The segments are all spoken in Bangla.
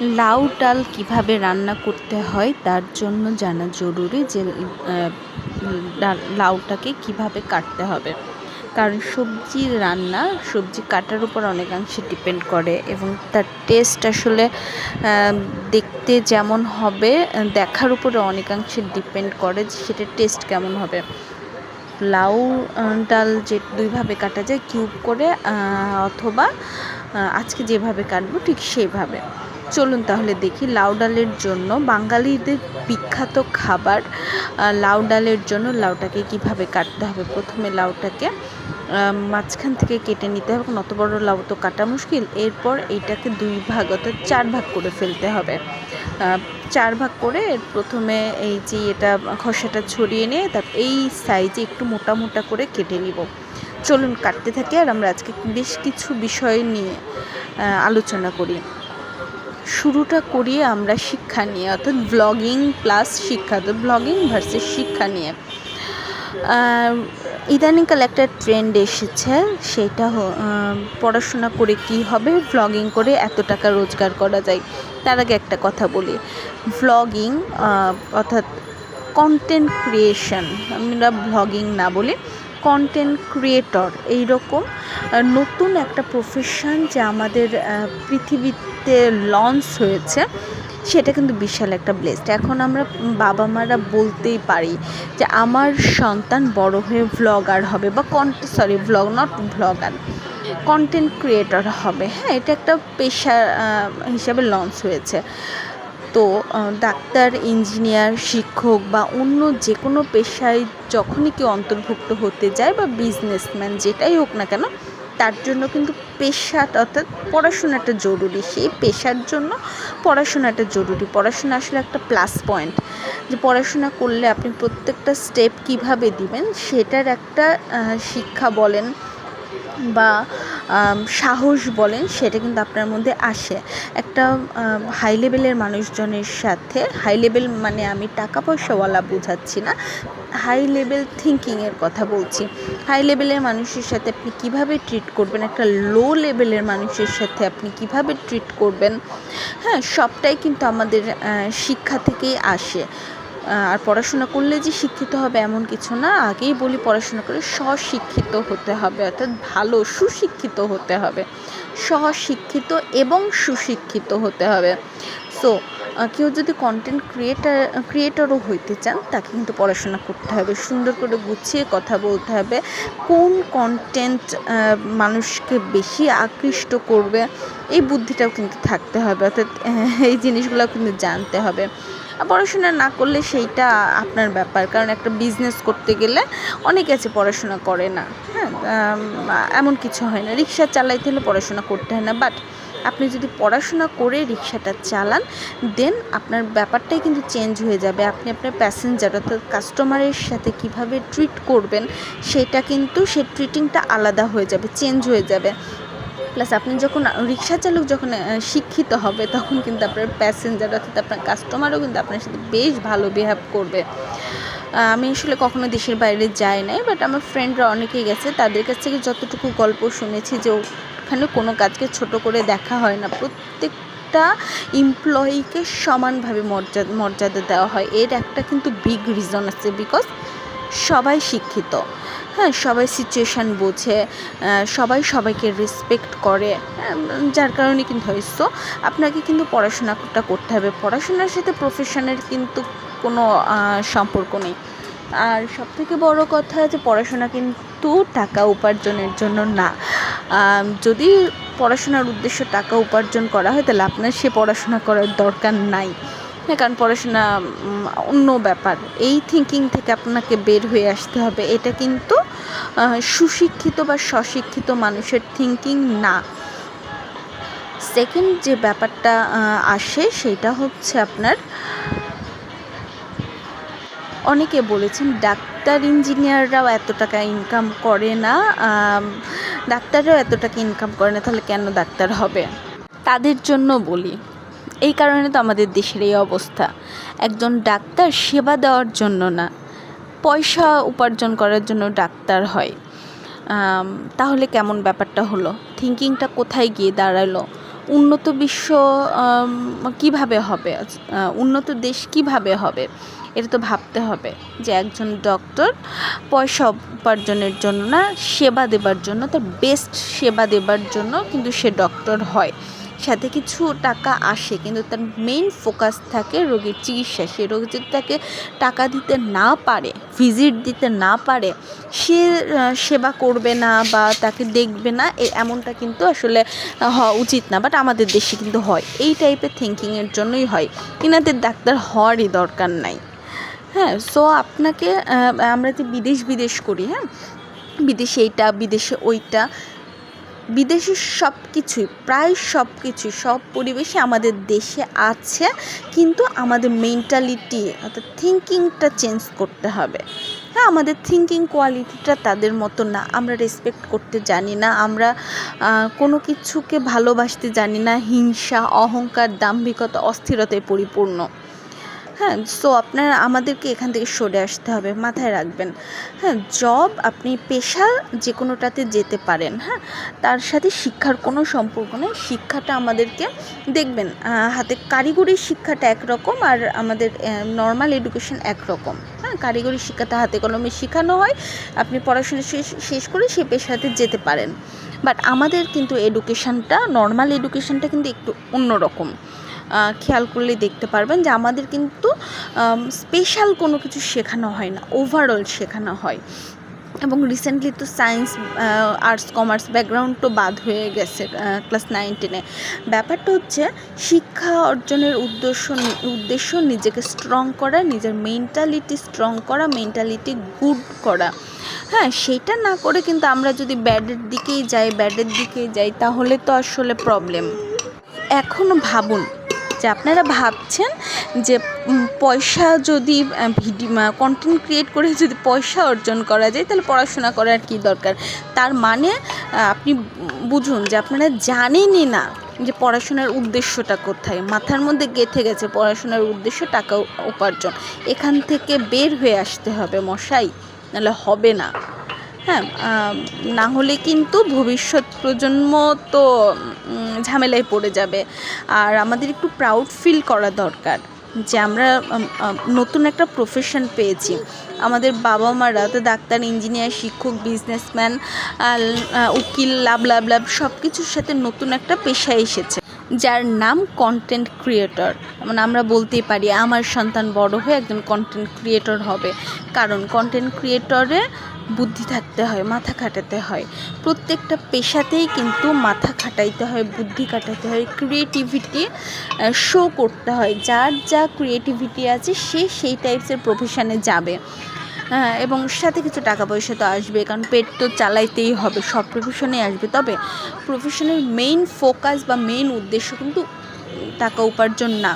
লাউ ডাল কীভাবে রান্না করতে হয় তার জন্য জানা জরুরি যে লাউটাকে কীভাবে কাটতে হবে। কারণ সবজির রান্না, সবজি কাটার উপর অনেকাংশে ডিপেন্ড করে এবং তার টেস্ট আসলে দেখতে যেমন হবে, দেখার উপরে অনেকাংশে ডিপেন্ড করে যে সেটার টেস্ট কেমন হবে। লাউ ডাল যে দুইভাবে কাটা যায় কিউব করে অথবা আজকে যেভাবে কাটবো ঠিক সেইভাবে। চলুন তাহলে দেখি লাউ ডালের জন্য। বাঙালিদের বিখ্যাত খাবার লাউ ডালের জন্য লাউটাকে কীভাবে কাটতে হবে? প্রথমে লাউটাকে মাঝখান থেকে কেটে নিতে হবে। অত বড় লাউ তো কাটা মুশকিল। এরপর এইটাকে দুই ভাগ অর্থাৎ চার ভাগ করে ফেলতে হবে। চার ভাগ করে প্রথমে এই যে এটা খসাটা ছড়িয়ে নিয়ে তারপর এই সাইজে একটু মোটা মোটা করে কেটে নিব। চলুন কাটতে থাকি আর আমরা আজকে বেশ কিছু বিষয় নিয়ে আলোচনা করি। শুরুটা করি আমরা শিক্ষা নিয়ে অর্থাৎ ব্লগিং প্লাস শিক্ষা, তো ব্লগিং ভার্সেস শিক্ষা নিয়ে। ইদানিংকাল একটা ট্রেন্ড এসেছে, সেটা পড়াশোনা করে কি হবে ভ্লগিং করে এত টাকা রোজগার করা যায়, তার আগে একটা কথা বলি। ভ্লগিং অর্থাৎ কন্টেন্ট ক্রিয়েশন আমরা ভ্লগিং না বলি কন্টেন্ট ক্রিয়েটর এই রকম নতুন একটা প্রফেশন যে আমাদের পৃথিবীতে লঞ্চ হয়েছে, সেটা কিন্তু বিশাল একটা ব্লেসড এখন আমরা বাবা মারা বলতেই পারি যে, আমার সন্তান বড় হয়ে ভ্লগার হবে বা কন্ট sorry vlog not vlogger content creator হবে। হ্যাঁ এটা একটা পেশা হিসাবে লঞ্চ হয়েছে। তো ডাক্তার, ইঞ্জিনিয়ার, শিক্ষক বা অন্য যে কোনো পেশায় যখনই কেউ অন্তর্ভুক্ত হতে যায় বা বিজনেসম্যান যেটাই হোক না কেন, তার জন্য কিন্তু পেশাটা অর্থাৎ পড়াশোনাটা জরুরি। সেই পেশার জন্য পড়াশোনাটা জরুরি। পড়াশোনা আসলে একটা প্লাস পয়েন্ট যে পড়াশোনা করলে আপনি প্রত্যেকটা স্টেপ কীভাবে দিবেন, সেটার একটা শিক্ষা বলেন বা সাহস বলেন, সেটা কিন্তু আপনার মধ্যে আসে। একটা হাই লেভেলের মানুষজনের সাথে হাই লেভেল মানে আমি টাকা পয়সাওয়ালা বোঝাচ্ছি না হাই লেভেল থিঙ্কিংয়ের কথা বলছি। হাই লেভেলের মানুষের সাথে আপনি কীভাবে ট্রিট করবেন? একটা লো লেভেলের মানুষের সাথে আপনি কীভাবে ট্রিট করবেন? হ্যাঁ সবটাই কিন্তু আমাদের শিক্ষা থেকেই আসে। আর পড়াশোনা করলে যে শিক্ষিত হবে এমন কিছু না, আগেই বলি পড়াশোনা করে স্বশিক্ষিত হতে হবে, অর্থাৎ ভালো সুশিক্ষিত হতে হবে। স্বশিক্ষিত এবং সুশিক্ষিত হতে হবে। সো কেউ যদি কন্টেন্ট ক্রিয়েটার ক্রিয়েটরও হইতে চান, তাকে কিন্তু পড়াশোনা করতে হবে। সুন্দর করে গুছিয়ে কথা বলতে হবে। কোন কন্টেন্ট মানুষকে বেশি আকৃষ্ট করবে, এই বুদ্ধিটাও কিন্তু থাকতে হবে। অর্থাৎ এই জিনিসগুলো কিন্তু জানতে হবে। পড়াশোনা না করলে সেইটা আপনার ব্যাপার। কারণ একটা বিজনেস করতে গেলে অনেকে আছে পড়াশোনা করে না হ্যাঁ? এমন কিছু হয় না। রিক্সা চালাইতে হলে পড়াশোনা করতে হয় না। বাট আপনি যদি পড়াশোনা করে রিক্সাটা চালান দেন আপনার ব্যাপারটাই কিন্তু চেঞ্জ হয়ে যাবে। আপনি আপনার প্যাসেঞ্জার অর্থাৎ কাস্টমারের সাথে কীভাবে ট্রিট করবেন, সেটা কিন্তু সে ট্রিটিংটা আলাদা হয়ে যাবে চেঞ্জ হয়ে যাবে। প্লাস আপনি যখন, রিক্সা চালক যখন শিক্ষিত হবে, তখন কিন্তু আপনার প্যাসেঞ্জার অর্থাৎ আপনার কাস্টমারও কিন্তু আপনার সাথে বেশ ভালো বিহেভ করবে। আমি আসলে কখনো দেশের বাইরে যাই নাই বাট আমার ফ্রেন্ডরা অনেকেই গেছে, তাদের কাছ থেকে যতটুকু গল্প শুনেছি যে ওখানে কোনো কাজকে ছোট করে দেখা হয় না, প্রত্যেকটা এমপ্লয়িকে সমানভাবে মর্যাদা মর্যাদা দেওয়া হয়। এর একটা কিন্তু বিগ রিজন আছে বিকজ সবাই শিক্ষিত। হ্যাঁ সবাই সিচুয়েশান বোঝে সবাই সবাইকে রেসপেক্ট করে যার কারণে কিন্তু হয়েছ আপনাকে কিন্তু পড়াশোনাটা করতে হবে। পড়াশোনার সাথে প্রফেশনের কিন্তু কোনো সম্পর্ক নেই। আর সব থেকে বড় কথা যে পড়াশোনা কিন্তু টাকা উপার্জনের জন্য না। যদি পড়াশোনার উদ্দেশ্য টাকা উপার্জন করা হয়, তাহলে আপনার সে পড়াশোনা করার দরকার নাই। হ্যাঁ কারণ পড়াশোনা অন্য ব্যাপার। এই থিঙ্কিং থেকে আপনাকে বের হয়ে আসতে হবে। এটা কিন্তু সুশিক্ষিত বা স্বশিক্ষিত মানুষের থিঙ্কিং না। সেকেন্ড যে ব্যাপারটা আসে সেটা হচ্ছে আপনার, অনেকে বলেছেন ডাক্তার ইঞ্জিনিয়াররাও এত টাকা ইনকাম করে না ডাক্তাররাও এত টাকা ইনকাম করে না, তাহলে কেন ডাক্তার হবে? তাদের জন্য বলি, এই কারণে তো আমাদের দেশের এই অবস্থা। একজন ডাক্তার সেবা দেওয়ার জন্য না। পয়সা উপার্জন করার জন্য ডাক্তার হয়। তাহলে কেমন ব্যাপারটা হলো? থিঙ্কিংটা কোথায় গিয়ে দাঁড়াল? উন্নত বিশ্ব কীভাবে হবে? উন্নত দেশ কীভাবে হবে? এটা তো ভাবতে হবে যে একজন ডক্টর পয়সা উপার্জনের জন্য না, সেবা দেবার জন্য, তার বেস্ট সেবা দেবার জন্য কিন্তু সে ডক্টর হয়। সাথে কিছু টাকা আসে, কিন্তু তার মেইন ফোকাস থাকে রোগীর চিকিৎসা। সে রোগী যদি তাকে টাকা দিতে না পারে ভিজিট দিতে না পারে, সে সেবা করবে না বা তাকে দেখবে না এমনটা কিন্তু আসলে হওয়া উচিত না। বাট আমাদের দেশে কিন্তু হয়। এই টাইপের থিঙ্কিংয়ের জন্যই হয়। ইনাদের ডাক্তার হওয়ারই দরকার নাই। হ্যাঁ সো আপনাকে আমরা যে বিদেশ বিদেশ করি হ্যাঁ? বিদেশে এইটা, বিদেশে ওইটা বিদেশে সব কিছুই প্রায় সব কিছুই সব পরিবেশে আমাদের দেশে আছে, কিন্তু আমাদের মেন্টালিটি অর্থাৎ থিঙ্কিংটা চেঞ্জ করতে হবে। হ্যাঁ আমাদের থিঙ্কিং কোয়ালিটিটা তাদের মতো না, আমরা রেসপেক্ট করতে জানি না, আমরা কোনো কিছুকে ভালোবাসতে জানি না, হিংসা, অহংকার, দাম্ভিকতা, অস্থিরতায় পরিপূর্ণ। হ্যাঁ সো আপনার আমাদেরকে এখান থেকে সরে আসতে হবে, মাথায় রাখবেন। হ্যাঁ জব আপনি পেশা যে কোনোটাতে যেতে পারেন হ্যাঁ তার সাথে শিক্ষার কোনো সম্পর্ক নেই, শিক্ষাটা আমাদেরকে দেখবেন হাতে কারিগরি শিক্ষাটা একরকম আর আমাদের নর্মাল এডুকেশন একরকম হ্যাঁ কারিগরি শিক্ষাটা হাতে কলমে শেখানো হয়, আপনি পড়াশোনা শেষ শেষ করে সেই পেশাতে যেতে পারেন। বাট আমাদের কিন্তু এডুকেশনটা নর্মাল এডুকেশনটা কিন্তু একটু অন্যরকম। খেয়াল করলে দেখতে পারবেন যে আমাদের কিন্তু স্পেশাল কোনো কিছু শেখানো হয় না ওভারঅল শেখানো হয়। এবং রিসেন্টলি তো সায়েন্স আর্টস কমার্স ব্যাকগ্রাউন্ড তো বাদ হয়ে গেছে ক্লাস নাইন টেনে ব্যাপারটা হচ্ছে, শিক্ষা অর্জনের উদ্দেশ্য উদ্দেশ্য নিজেকে স্ট্রং করা, নিজের মেন্টালিটি স্ট্রং করা মেন্টালিটি গুড করা। হ্যাঁ সেটা না করে কিন্তু আমরা যদি ব্যাডের দিকেই যাই ব্যাডের দিকেই যাই, তাহলে তো আসলে প্রবলেম এখনও ভাবুন যে আপনারা ভাবছেন যে পয়সা যদি ভিডিও কন্টেন্ট ক্রিয়েট করে যদি পয়সা অর্জন করা যায়, তাহলে পড়াশোনা করার কি দরকার? তার মানে আপনি বুঝুন যে আপনারা জানেনই না যে পড়াশোনার উদ্দেশ্যটা কোথায়। মাথার মধ্যে গেঁথে গেছে পড়াশোনার উদ্দেশ্য টাকা উপার্জন। এখান থেকে বের হয়ে আসতে হবে মশাই, নাহলে হবে না। হ্যাঁ না হলে কিন্তু ভবিষ্যৎ প্রজন্ম তো ঝামেলায় পড়ে যাবে। আর আমাদের একটু প্রাউড ফিল করা দরকার যে আমরা নতুন একটা প্রফেশন পেয়েছি। আমাদের বাবা মারা তো ডাক্তার ইঞ্জিনিয়ার শিক্ষক বিজনেসম্যান উকিল, লাভ লাভ লাভ সব কিছুর সাথে নতুন একটা পেশা এসেছে। যার নাম কন্টেন্ট ক্রিয়েটর মানে আমরা বলতেই পারি, আমার সন্তান বড় হয়ে একজন কন্টেন্ট ক্রিয়েটর হবে। কারণ কন্টেন্ট ক্রিয়েটরে বুদ্ধি থাকতে হয়, মাথা খাটাতে হয়। প্রত্যেকটা পেশাতেই কিন্তু মাথা খাটাইতে হয়, বুদ্ধি কাটাতে হয় ক্রিয়েটিভিটি শো করতে হয়। যার যা ক্রিয়েটিভিটি আছে, সে সেই টাইপসের প্রফেশনে যাবে। এবং সাথে কিছু টাকা পয়সা তো আসবে, কারণ পেট তো চালাইতেই হবে, সব প্রফেশনে আসবে। তবে প্রফেশনের মেইন ফোকাস বা মেইন উদ্দেশ্য কিন্তু টাকা উপার্জন না।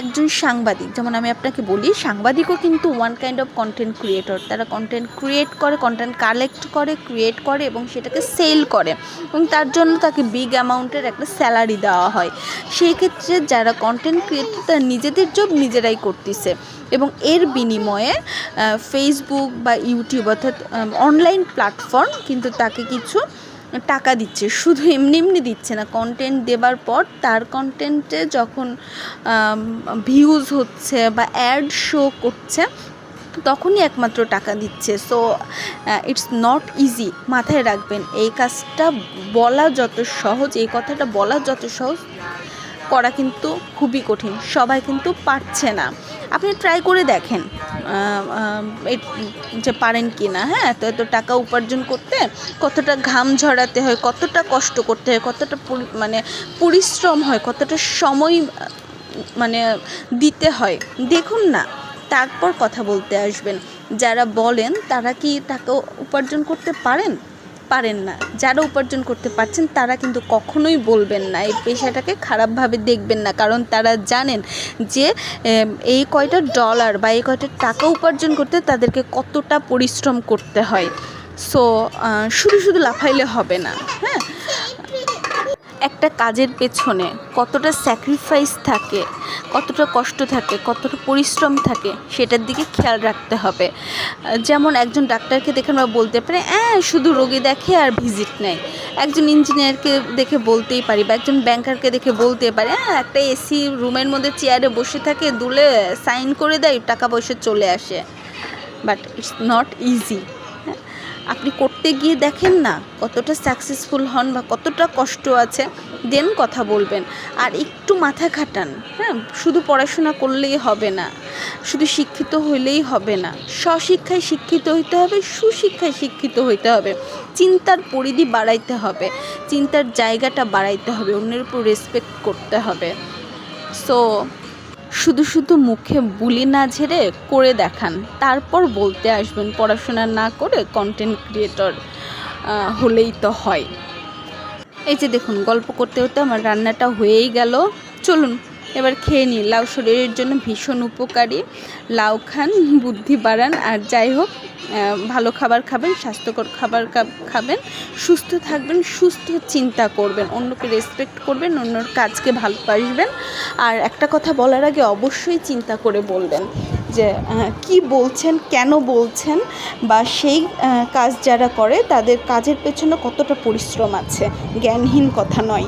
একজন সাংবাদিক, যেমন আমি আপনাকে বলি, সাংবাদিকও কিন্তু one kind of content creator তারা কন্টেন্ট ক্রিয়েট করে কন্টেন্ট কালেক্ট করে ক্রিয়েট করে এবং সেটাকে সেল করে এবং তার জন্য তাকে বিগ অ্যামাউন্টের একটা স্যালারি দেওয়া হয়। সেই ক্ষেত্রে যারা কন্টেন্ট ক্রিয়েটর তারা নিজেদের জব নিজেরাই করতেছে এবং এর বিনিময়ে ফেসবুক বা ইউটিউব অর্থাৎ অনলাইন প্ল্যাটফর্ম কিন্তু তাকে কিছু টাকা দিচ্ছে, শুধু এমনি এমনি দিচ্ছে না। কন্টেন্ট দেবার পর তার কন্টেন্টে যখন ভিউজ হচ্ছে বা অ্যাড শো করছে, তখনই একমাত্র টাকা দিচ্ছে। সো ইটস নট ইজি মাথায় রাখবেন, এই কাজটা বলা যত সহজ, এই কথাটা বলা যত সহজ করা কিন্তু খুবই কঠিন, সবাই কিন্তু পারছে না। আপনি ট্রাই করে দেখেন যে পারেন কি না হ্যাঁ? এত এত টাকা উপার্জন করতে কতটা ঘাম ঝরাতে হয়, কতটা কষ্ট করতে হয়, কতটা মানে পরিশ্রম হয়, কতটা সময় মানে দিতে হয়। দেখুন না, তারপর কথা বলতে আসবেন। যারা বলেন, তারা কি টাকা উপার্জন করতে পারেন? পারেন না। যারা উপার্জন করতে পারছেন, তারা কিন্তু কখনোই বলবেন না। এই পেশাটাকে খারাপভাবে দেখবেন না। কারণ তারা জানেন যে এই কয়টা ডলার বা এই কয়টা টাকা উপার্জন করতে তাদেরকে কতটা পরিশ্রম করতে হয়। সো শুধু শুধু লাফাইলে হবে না। হ্যাঁ? একটা কাজের পেছনে কতটা স্যাক্রিফাইস থাকে, কতটা কষ্ট থাকে, কতটা পরিশ্রম থাকে, সেটার দিকে খেয়াল রাখতে হবে। যেমন একজন ডাক্তারকে দেখে আমরা বলতে পারি হ্যাঁ শুধু রোগী দেখে আর ভিজিট নেয় একজন ইঞ্জিনিয়ারকে দেখে বলতেই পারি বা একজন ব্যাংকারকে দেখে বলতে পারি হ্যাঁ একটা এসি রুমের মধ্যে চেয়ারে বসে থাকে, দুলে সাইন করে দেয়, টাকা পয়সা চলে আসে। বাট ইটস নট ইজি আপনি করতে গিয়ে দেখেন না কতটা সাকসেসফুল হন বা কতটা কষ্ট আছে, দেন কথা বলবেন। আর একটু মাথা খাটান হ্যাঁ? শুধু পড়াশোনা করলেই হবে না, শুধু শিক্ষিত হইলেই হবে না। স্বশিক্ষায় শিক্ষিত হইতে হবে, সুশিক্ষায় শিক্ষিত হইতে হবে। চিন্তার পরিধি বাড়াইতে হবে, চিন্তার জায়গাটা বাড়াইতে হবে, অন্যের উপর রেসপেক্ট করতে হবে। সো শুধু শুধু মুখে বুলি না ঝেড়ে করে দেখান। তারপর বলতে আসবেন, পড়াশোনা না করে কন্টেন্ট ক্রিয়েটর হলেই তো হয়। এই যে দেখুন, গল্প করতে করতে আমার রান্নাটা হয়েই গেল। চলুন এবার খেয়ে নিই। লাউ শরীরের জন্য ভীষণ উপকারী। লাউ খান, বুদ্ধি বাড়ান, আর যাই হোক ভালো খাবার খাবেন, স্বাস্থ্যকর খাবার খাবেন, সুস্থ থাকবেন, সুস্থ চিন্তা করবেন, অন্যকে রেসপেক্ট করবেন, অন্যর কাজকে ভালোবাসবেন। আর একটা কথা বলার আগে অবশ্যই চিন্তা করে বলবেন যে কি বলছেন, কেন বলছেন, বা সেই কাজ যারা করে, তাদের কাজের পেছনে কতটা পরিশ্রম আছে? জ্ঞানহীন কথা নয়।